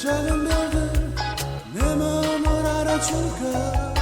작은 별들 내 마음을 알아줄까?